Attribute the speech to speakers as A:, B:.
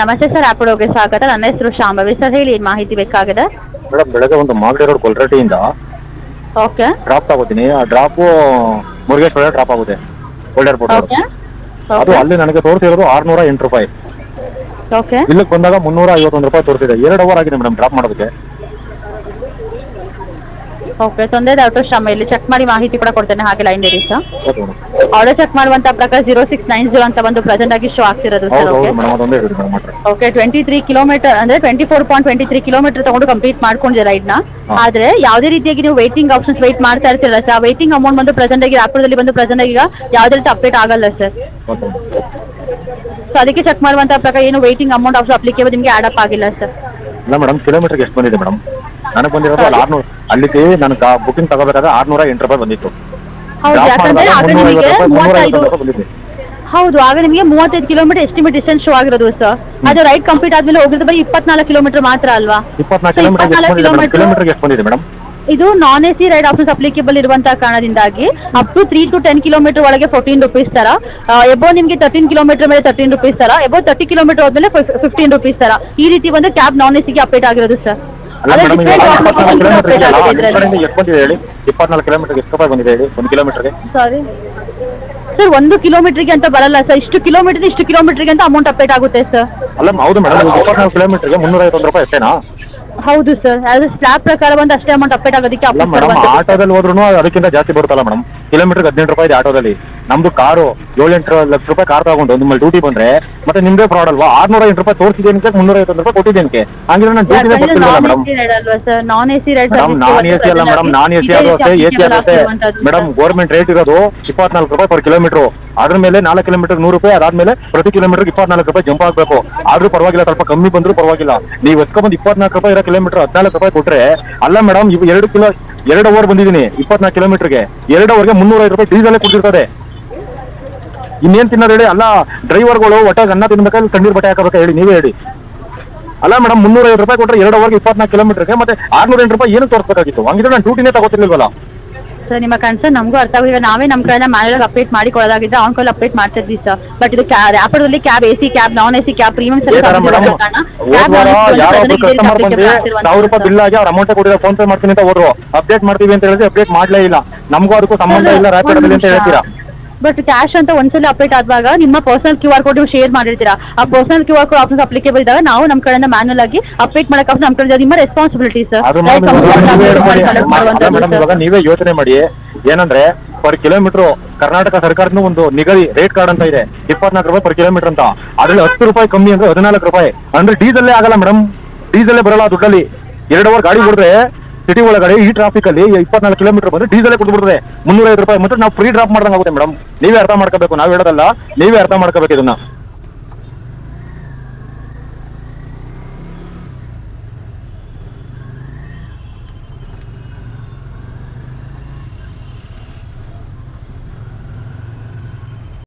A: ನಮಸ್ತೆ ಸರ್ ಆಪಡೋಗೆ ಸ್ವಾಗತ. ನನ್ನ ಹೆಸರು ಶಾಂಭವಿ ಸರ್. ಹೇಳಿ ಏನ್ ಮಾಹಿತಿ ಬೇಕಾಗಿದೆ?
B: ಮೇಡಮ್ ಬೆಳಗ್ಗೆ ಒಂದು ಮಾಗಡಿ ರೋಡ್ ಕೊಲ್ರಟ್ಟಿಯಿಂದ
A: ಓಕೆ.
B: ಡ್ರಾಪ್ ತಗೋತೀನಿ. ಆ ಡ್ರಾಪು ಮುರುಗೇಶ್ವರ ಡ್ರಾಪ್ ಆಗುತ್ತೆ. Old airport
A: okay.
B: ಅದು ಅಲ್ಲಿ ನನಗೆ ತೋರಿಸಿರೋದು ಆರ್ನೂರ ಎಂಟು ರೂಪಾಯಿ.
A: ಓಕೆ.
B: ಇಲ್ಲಿಗೆ ಬಂದಾಗ ಮುನ್ನೂರ ಐವತ್ತೊಂದು ರೂಪಾಯಿ ತೋರಿಸಿದೆ. ಎರಡು ಅವರ್ ಆಗಿದೆ ಮೇಡಮ್ ಡ್ರಾಪ್ ಮಾಡೋದಕ್ಕೆ.
A: ಓಕೆ ತೊಂದರೆ ಡಾಕ್ಟರ್ ಶ್ರಮ ಇಲ್ಲಿ ಚೆಕ್ ಮಾಡಿ ಮಾಹಿತಿ ಕೂಡ ಕೊಡ್ತೇನೆ ಹಾಗೆ ಲೈನ್ ಇರಿ sir
B: okay madam
A: order check ಮಾಡುವಂತ ಪ್ರಕಾರ ಜೀರೋ ಸಿಕ್ಸ್ ನೈನ್ ಜೀರೋ ಅಂತ ಒಂದು ಪ್ರೆಸೆಂಟ್ ಆಗಿ ಶೋ ಆಗ್ತಿರೋದು ಸರ್
B: ಹೌದು
A: ಓಕೆ
B: ಹೌದು ಮೇಡಮ್ ಅದೊಂದೇ ಹೇಳಿದ್ರು ಮೇಡಮ್ ಮಾತ್ರ
A: ಓಕೆ ಟ್ವೆಂಟಿ ತ್ರೀ ಕಿಲೋಮೀಟರ್ ಅಂದ್ರೆ twenty four point twenty three kilometre ತಗೊಂಡು ಕಂಪ್ಲೀಟ್ ಮಾಡ್ಕೊಂಡಿರ ರೈಡ್ನ
B: ಆದರೆ
A: ಆದ್ರೆ ಯಾವುದೇ ರೀತಿಯಾಗಿ ನೀವು ವೇಟಿಂಗ್ ಆಪ್ಷನ್ಸ್ ವೇಟ್ ಮಾಡ್ತಾ ಇರ್ತೀರಲ್ಲ ಸರ್ ವೇಟಿಂಗ್ ಅಮೌಂಟ್ ಬಂದು ಪ್ರೆಸೆಂಟ್ ಆಗಿ ರಾಪುರದಲ್ಲಿ ಬಂದು ಪ್ರೆಸೆಂಟ್ ಆಗಿ ಈಗ ಯಾವುದೇ ರೀತಿ ಅಪ್ಡೇಟ್ ಆಗಲ್ಲ ಸರ್
B: ಓಕೆ
A: ಸೊ ಅದಕ್ಕೆ ಚೆಕ್ ಮಾಡುವಂತ ಪ್ರಕಾರ ಏನು ವೇಟಿಂಗ್ ಅಮೌಂಟ್ ಆಫ್ ಅಪ್ಲಿಕೇಬಲ್ ನಿಮಗೆ ಆಡ್ ಅಪ್ ಆಗಿಲ್ಲ ಸರ್
B: ಇಲ್ಲ ಮೇಡಮ್ ಕಿಲೋಮೀಟರ್ಗೆ ಎಷ್ಟು ಬಂದಿದೆ ಮೇಡಮ್ ನನಗೆ ಬಂದಿರೋದು ಅಲ್ಲಿ ಆರ್ನೂರು. ಅಲ್ಲಿಗೆ ನಾನು ಬುಕಿಂಗ್ ತಗೋಬೇಕಾದ್ರೆ ಆರ್ನೂರ ಎಂಟು ರೂಪಾಯಿ ಬಂದಿತ್ತು.
A: ಹೌದು ಯಾಕಂದ್ರೆ ಆಗ ನಿಮಗೆ ಮೂವತ್ತೈದು ಹೌದು ಆಗ ನಿಮಗೆ ಮೂವತ್ತೈದು ಕಿಲೋಮೀಟರ್ ಎಸ್ಟಿಮೇಟ್ ಡಿಸ್ಟೆನ್ಸ್ ಶೋ ಆಗಿರೋದು ಸರ್ ಅದು ರೈಟ್ ಕಂಪ್ಲೀಟ್ ಆದ್ಮೇಲೆ ಹೋಗಿರೋದು ಬರೀ ಇಪ್ಪತ್ನಾಲ್ಕು ಕಿಲೋಮೀಟರ್ ಮಾತ್ರ ಅಲ್ವಾ?
B: ಇಪ್ಪತ್ನಾಲ್ಕು ಮೇಡಮ್ ಎಷ್ಟು ಬಂದಿದೆ ಮೇಡಮ್
A: ಇದು non A C ride options applicable ಇರುವಂತಹ ಕಾರಣದಿಂದಾಗಿ up to three to ten kilometre ಒಳಗೆ ಫೋರ್ಟೀನ್ ರುಪೀಸ್ ತರ ಎಬೋ ನಿಮಗೆ ತರ್ಟೀನ್ ಕಿಲೋಮೀಟರ್ ಮೇಲೆ ತರ್ಟೀನ್ ರುಪೀಸ್ ತರ ಎಬೋ ತರ್ಟಿ ಕಿಲೋಮೀಟರ್ ಹೋದ್ಮೇಲೆ ಫಿಫ್ಟೀನ್ ರುಪೀಸ್ ತರ. ಈ ರೀತಿ ಒಂದು ಕ್ಯಾಬ್ ನಾನ್ ಎ ಸಿಗೆ ಅಪ್ಡೇಟ್ ಆಗಿರೋದು ಸರ್
B: ಅಲ್ಲ ಮೇಡಮ್ ಕಿಲೋಮೀಟರ್ ಎಷ್ಟು ಬಂದಿದೆ. ಹೇಳಿ. ಇಪ್ಪತ್ನಾಲ್ಕು ಕಿಲೋಮೀಟರ್ಗೆ ಎಷ್ಟು ರೂಪಾಯಿ ಬಂದಿದೆ ಹೇಳಿ ಒಂದು ಕಿಲೋಮೀಟರ್ಗೆ
A: ಸಾರಿ ಸರ್ ಒಂದು ಕಿಲೋಮೀಟರ್ಗೆ ಅಂತ ಬರಲ್ಲ ಸರ್ ಇಷ್ಟು ಕಿಲೋಮೀಟರ್ ಇಷ್ಟು ಕಿಲೋಮೀಟರ್ಗೆ ಅಂತ ಅಮೌಂಟ್ ಅಪ್ಡೇಟ್ ಆಗುತ್ತೆ ಸರ್
B: ಅಲ್ಲ ಹೌದು ಮೇಡಮ್ ಇಪ್ಪತ್ನಾಲ್ಕು ಕಿಲೋಮೀಟರ್ಗೆ ಮುನ್ನೂರ ಐವತ್ತೊಂದು ರೂಪಾಯಿ ಅಷ್ಟೇನಾ?
A: ಹೌದು ಸರ್ ಅದು ಸ್ಲ್ಯಾಬ್ ಪ್ರಕಾರ ಬಂದು ಅಷ್ಟೇ ಅಮೌಂಟ್ ಅಪ್ಡೇಟ್ ಆಗೋದಕ್ಕೆ
B: ಮೇಡಮ್. ಆಟೋದಲ್ಲಿ ಹೋದ್ರೂ ಅದಕ್ಕಿಂತ ಜಾಸ್ತಿ ಬರುತ್ತಲ್ಲ ಮೇಡಮ್ ಕಿಲೋಮೀಟರ್ ಹದಿನೆಂಟು ರೂಪಾಯಿ ಇದೆ ಆಟೋದಲ್ಲಿ. ನಮ್ದು ಕಾರು ಏಳೆಂಟು ಲಕ್ಷ ರೂಪಾಯಿ ಕಾರ್ ತಗೊಂಡು ನಿಮ್ಮಲ್ಲಿ ಡ್ಯೂಟಿ ಬಂದ್ರೆ ಮತ್ತೆ ನಿಮ್ದೇ ಫ್ರಾಡ್ ಅಲ್ವಾ? ಆರ್ನೂರ ಎಂಟು ರೂಪಾಯಿ ತೋರಿಸಿದ್ದೇನಕ್ಕೆ ಮುನ್ನೂರ ಐವತ್ತೊಂದು ರೂಪಾಯಿ ಕೊಟ್ಟಿದ್ದೇನಕ್ಕೆ ಹಂಗಿದ್ರೆ ನಾನು ಡ್ಯೂಟಿನೇ
A: ಯಾಕಂದ್ರೆ
B: ಬರ್ತಿಲ್ಲ madam
A: sir non
B: madam A C ಅಲ್ಲ ಮೇಡಮ್ ನಾನ್ ಎ ಸಿ ಆಗುತ್ತೆ ಎ ಸಿ ಆಗುತ್ತೆ. ಮೇಡಮ್ ಗೌರ್ಮೆಂಟ್ ರೇಟ್ ಇರೋದು ಇಪ್ಪತ್ನಾಲ್ಕು ರೂಪಾಯಿ ಪರ್ ಕಿಲೋಮೀಟರ್ ಅದ್ರ ಮೇಲೆ ನಾಲ್ಕು ಕಿಲೋಮೀಟರ್ ನೂರು ರೂಪಾಯಿ ಅದಾದ್ಮೇಲೆ ಪ್ರತಿ ಕಿಲೋಮೀಟರ್ ಇಪ್ಪತ್ನಾಲ್ಕು ರೂಪಾಯಿ ಜಂಪ್ ಆಗಬೇಕು. ಆದ್ರೂ ಪರವಾಗಿಲ್ಲ ಸ್ವಲ್ಪ ಕಮ್ಮಿ ಬಂದ್ರೂ ಪರವಾಗಿಲ್ಲ. ನೀವು ಎತ್ಕೊಂಡ್ಬಂದು ಇಪ್ಪತ್ನಾಲ್ಕು ರೂಪಾಯಿ ಕಿಲೋಮೀಟರ್ ಹದಿನಾಲ್ಕು ರೂಪಾಯಿ ಕೊಟ್ರೆ, ಅಲ್ಲ ಮೇಡಮ್ ಇವ್ ಎರಡು ಕಿಲೋ, ಎರಡು ಓವರ್ ಬಂದಿದ್ದೀನಿ, ಇಪ್ಪತ್ನಾಲ್ಕು ಕಿಲೋಮೀಟರ್ಗೆ. ಎರಡು ಅವರ್ಗೆ ಮುನ್ನೂರೈದು ರೂಪಾಯಿ ಡೀಸೆಲ್ ಕೊಟ್ಟಿರ್ತದೆ ಇನ್ನೇನ್ ತಿನ್ನೋದು ಹೇಳಿ? ಅಲ್ಲ ಡ್ರೈವರ್ಗಳು ಹೊಟ್ಟೆಗೆ ಅನ್ನ ತಿನ್ಬೇಕಾದ್ರೆ ತಣ್ಣೀರ್ ಬಟ್ಟೆ ಹಾಕಬೇಕಾ ಹೇಳಿ, ನೀವೇ ಹೇಳಿ. ಅಲ್ಲ ಮೇಡಮ್ ಮುನ್ನೂರೈವತ್ತು ರೂಪಾಯಿ ಕೊಟ್ಟರೆ ಎರಡು ಅವರ್ಗೆ ಇಪ್ಪತ್ನಾಲ್ಕು ಕಿಲೋಮೀಟರ್ಗೆ, ಮತ್ತೆ ಆರ್ನೂರ ಎಂಟು ರೂಪಾಯಿ ಏನು ತೋರಿಸಬೇಕಾಗಿತ್ತು. ಹಂಗಿದ್ರೆ ನಾನು ಡ್ಯೂಟಿನೇ ತಗೋತಿರ್ಲಿಲ್ವಲ್ಲ?
A: ಸರ್ ನಿಮ್ಮ ಕನ್ಸರ್ನ್ ನಮಗೂ ಅರ್ಥ ಆಗಿದೆ ನಾವೇ ನಮ್ಮ ಕಡೆಯಿಂದ ಮ್ಯಾನೇಜರ್ ಅಪ್ಡೇಟ್ ಮಾಡಿ ಅವ್ನ ಆನ್ ಕಾಲ್ ಅಪ್ಡೇಟ್ ಮಾಡ್ತಿದ್ವಿ ಸರ್. ಬಟ್ ಇದು ರ್ಯಾಪಿಡಲ್ಲಿ cab A C cab non A C cab premium
B: ಸಾವಿರ ರೂಪಾಯಿ ಬಿಲ್ ಆಗಿ ಅವ್ರ ಅಮೌಂಟ್ ಕೊಟ್ಟಿದ್ರೆ ಫೋನ್ ಪೇ ಮಾಡ್ತೀನಿ ಅಂತ ಹೋದ್ರು. ಅಪ್ಡೇಟ್ ಮಾಡ್ತೀವಿ ಅಂತ ಹೇಳಿದ್ರೆ ಅಪ್ಡೇಟ್ ಮಾಡ್ಲೇ ಇಲ್ಲ. ನಮಗೂ ಅದಕ್ಕೂ ಸಂಬಂಧ ಇಲ್ಲ ರ್ಯಾಪಿಡ್ ಅಂತ ಹೇಳ್ತೀರಾ?
A: ಬಟ್ ಕ್ಯಾಶ್ ಅಂತ ಒಂದ್ಸಲ ಅಪ್ಡೇಟ್ ಆದಾಗ ನಿಮ್ಮ ಪರ್ಸನಲ್ ಕ್ಯೂ ಆರ್ ಕೋಡ್ ನೀವು ಶೇರ್ ಮಾಡಿರ್ತೀರಾ? ಆ personal Q R code options applicable ಇದ್ದಾಗ ನಾವು ನಮ್ಮ ಕಡೆಯಿಂದ ಮ್ಯಾನ್ಯಲ್ ಆಗಿ ಅಪ್ಡೇಟ್ ಮಾಡಕ್ಕೆ ನಮ್ಮ ಕಡೆ ನಿಮ್ಮ ರೆಸ್ಪಾನ್ಸಿಬಿಲಿಟಿ ಸರ್
B: ನೀವೇ ಯೋಚನೆ ಮಾಡಿ ಏನಂದ್ರೆ ಪರ್ ಕಿಲೋಮೀಟರ್ ಕರ್ನಾಟಕ ಸರ್ಕಾರದ ಒಂದು ನಿಗದಿ ರೇಟ್ ಕಾರ್ಡ್ ಅಂತ ಇದೆ ಇಪ್ಪತ್ನಾಲ್ಕು ರೂಪಾಯಿ ಪರ್ ಕಿಲೋಮೀಟರ್ ಅಂತ. ಅದ್ರಲ್ಲಿ ಹತ್ತು ರೂಪಾಯಿ ಕಮ್ಮಿ ಅಂದ್ರೆ ಹದಿನಾಲ್ಕು ರೂಪಾಯಿ. ಅಂದ್ರೆ ಡೀಸೆಲ್ಲೇ ಆಗಲ್ಲ ಮೇಡಮ್ ಡೀಸೆಲ್ಲೇ ಬರಲ್ಲ ದುಡ್ಡಲ್ಲಿ. ಎರಡು ಅವರ್ ಗಾಡಿ ಬಿಡ್ರೆ ಸಿಟಿ ಒಳಗಡೆ ಈ ಟ್ರಾಫಿಕ್ ಅಲ್ಲಿ ಇಪ್ಪತ್ನಾಲ್ಕು ಕಿಲೋಮೀಟರ್ ಬಂದ್ರೆ ಡೀಸೆಲ್ ಕೊಡ್ಬಿಡುತ್ತೆ ಮುನ್ನೂರೈದು ರೂಪಾಯಿ ಮತ್ತೆ ನಾವು ಫ್ರೀ ಡ್ರಾಪ್ ಮಾಡ್ದಂಗೆ ಆಗುತ್ತೆ ಮೇಡಮ್ ನೀವೇ ಅರ್ಥ ಮಾಡ್ಕೋಬೇಕು, ನಾವು ಹೇಳೋದಲ್ಲ, ನೀವೇ ಅರ್ಥ ಮಾಡ್ಕೋಬೇಕು ಇದನ್ನ.